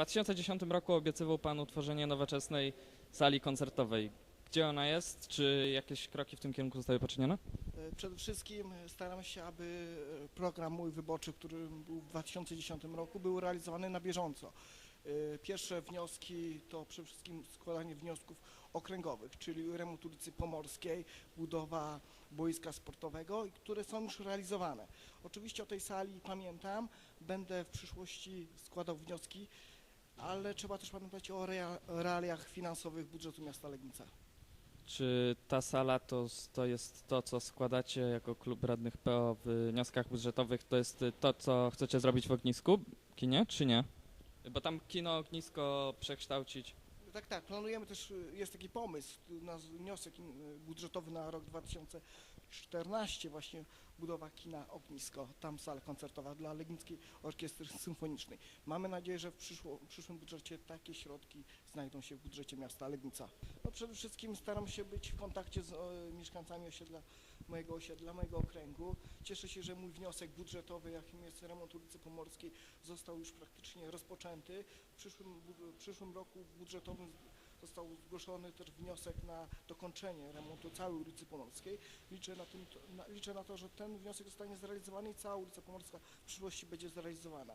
2010 roku obiecywał Pan utworzenie nowoczesnej sali koncertowej. Gdzie ona jest? Czy jakieś kroki w tym kierunku zostały poczynione? E, Przede wszystkim staram się, aby e, program mój wyborczy, który był w 2010 roku, był realizowany na bieżąco. E, Pierwsze wnioski to przede wszystkim składanie wniosków okręgowych, czyli remont ulicy Pomorskiej, budowa boiska sportowego, które są już realizowane. Oczywiście o tej sali pamiętam, będę w przyszłości składał wnioski, ale trzeba też pamiętać o rea- realiach finansowych budżetu miasta Legnica. Czy ta sala to, to jest to, co składacie jako klub radnych PO w wnioskach budżetowych, to jest to, co chcecie zrobić w ognisku, kinie, czy nie? Bo tam kino ognisko przekształcić. Tak, tak. Planujemy też, y, jest taki pomysł na wniosek y, budżetowy na rok 2014, właśnie budowa kina Ognisko, tam sala koncertowa dla Legnickiej Orkiestry Symfonicznej. Mamy nadzieję, że w, przyszło, w przyszłym budżecie takie środki znajdą się w budżecie miasta Legnica. No przede wszystkim staram się być w kontakcie z e, mieszkańcami osiedla, mojego osiedla, mojego okręgu. Cieszę się, że mój wniosek budżetowy, jakim jest remont ulicy Pomorskiej, został już praktycznie rozpoczęty. W przyszłym, w przyszłym roku budżetowym został zgłoszony też wniosek na dokończenie remontu całej ulicy Pomorskiej. Liczę na, tym, na, liczę na to, że ten wniosek zostanie zrealizowany i cała ulica Pomorska w przyszłości będzie zrealizowana.